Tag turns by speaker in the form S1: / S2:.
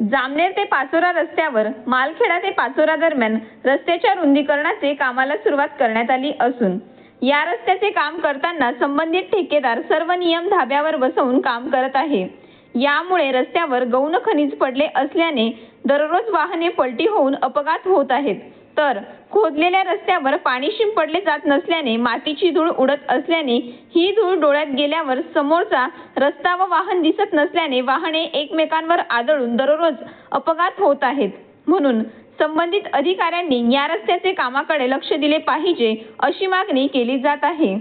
S1: जामनेर ते पाचोरा रस्त्यावर मालखेडा ते पाचोरा दरम्यान रस्त्याच्या रुंदीकरणाचे कामाला सुरुवात करण्यात आली असून या रस्त्याचे काम करताना संबंधित ठेकेदार सर्व नियम धाब्यावर बसवून काम करत आहे. यामुळे रस्त्यावर गौण खनिज पडले असल्याने दररोज वाहने पलटी होऊन अपघात होत आहेत. तर खोदलेल्या रस्त्यावर पाणी शिंपडले जात नसल्याने मातीची धूळ उडत असल्याने ही धूळ डोळ्यात गेल्यावर समोरचा रस्ता व वाहन दिसत नसल्याने वाहने एकमेकांवर आदळून दररोज अपघात होत आहेत. म्हणून संबंधित अधिकाऱ्यांनी या रस्त्याचे कामाकडे लक्ष दिले पाहिजे अशी मागणी केली जात आहे.